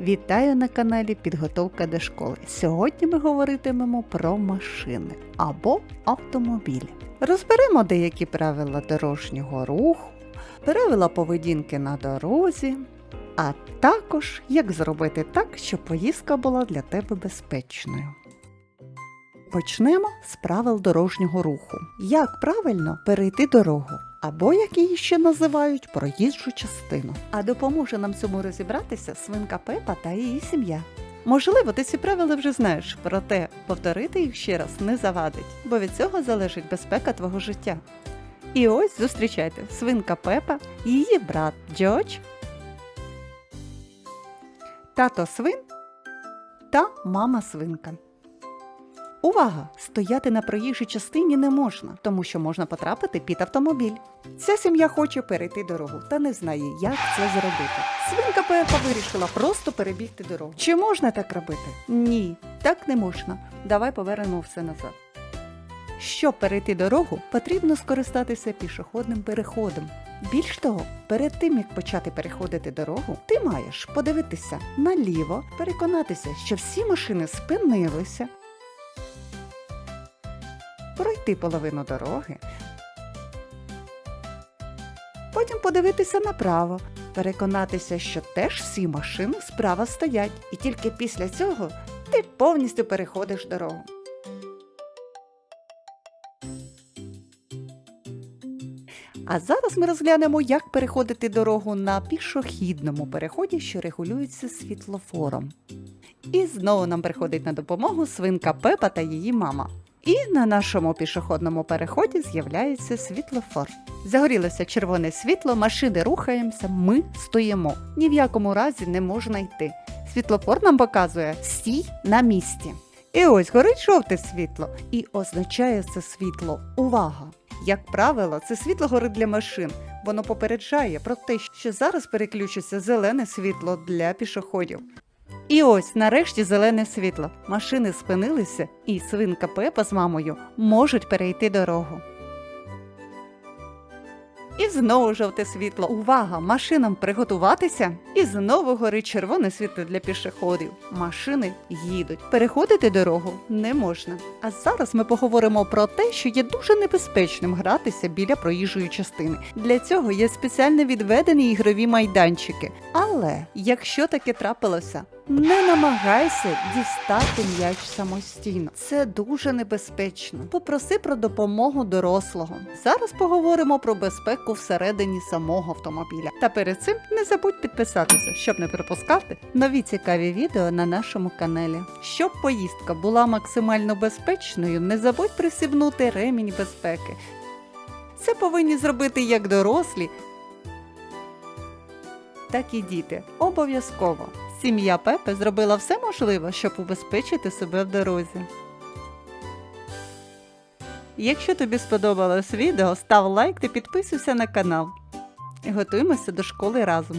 Вітаю на каналі Підготовка до школи. Сьогодні ми говоритимемо про машини або автомобілі. Розберемо деякі правила дорожнього руху, правила поведінки на дорозі, а також як зробити так, щоб поїздка була для тебе безпечною. Почнемо з правил дорожнього руху. Як правильно перейти дорогу, або як її ще називають проїжджу частину. А допоможе нам цьому розібратися свинка Пепа та її сім'я. Можливо, ти ці правила вже знаєш, проте повторити їх ще раз не завадить, бо від цього залежить безпека твого життя. І ось зустрічайте свинка Пепа, її брат Джордж, тато свин та мама свинка. Увага! Стояти на проїжджій частині не можна, тому що можна потрапити під автомобіль. Ця сім'я хоче перейти дорогу та не знає, як це зробити. Свинка Пепа вирішила просто перебігти дорогу. Чи можна так робити? Ні, так не можна. Давай повернемо все назад. Щоб перейти дорогу, потрібно скористатися пішохідним переходом. Більш того, перед тим як почати переходити дорогу, ти маєш подивитися наліво, переконатися, що всі машини спинилися, пройти половину дороги, потім подивитися направо, переконатися, що теж всі машини справа стоять, і тільки після цього ти повністю переходиш дорогу. А зараз ми розглянемо, як переходити дорогу на пішохідному переході, що регулюється світлофором. І знову нам приходить на допомогу свинка Пепа та її мама. І на нашому пішохідному переході з'являється світлофор. Загорілося червоне світло, машини рухаємося, ми стоїмо. Ні в якому разі не можна йти. Світлофор нам показує стій на місці. І ось горить жовте світло, і означає це світло увага. Як правило, це світло горить для машин. Воно попереджає про те, що зараз переключиться зелене світло для пішоходів. І ось нарешті зелене світло. Машини спинилися, і свинка Пепа з мамою можуть перейти дорогу. І знову жовте світло. Увага! Машинам приготуватися. І знову горить червоне світло для пішоходів. Машини їдуть. Переходити дорогу не можна. А зараз ми поговоримо про те, що є дуже небезпечним гратися біля проїжджої частини. Для цього є спеціально відведені ігрові майданчики. Але якщо таке трапилося, не намагайся дістати м'яч самостійно. Це дуже небезпечно. Попроси про допомогу дорослого. Зараз поговоримо про безпеку всередині самого автомобіля. Та перед цим не забудь підписатися, щоб не пропускати нові цікаві відео на нашому каналі. Щоб поїздка була максимально безпечною, не забудь присібнути ремінь безпеки. Це повинні зробити як дорослі, так і діти. Обов'язково. Сім'я Пепе зробила все можливе, щоб убезпечити себе в дорозі. Якщо тобі сподобалось відео, став лайк та підписуйся на канал. Готуємося до школи разом.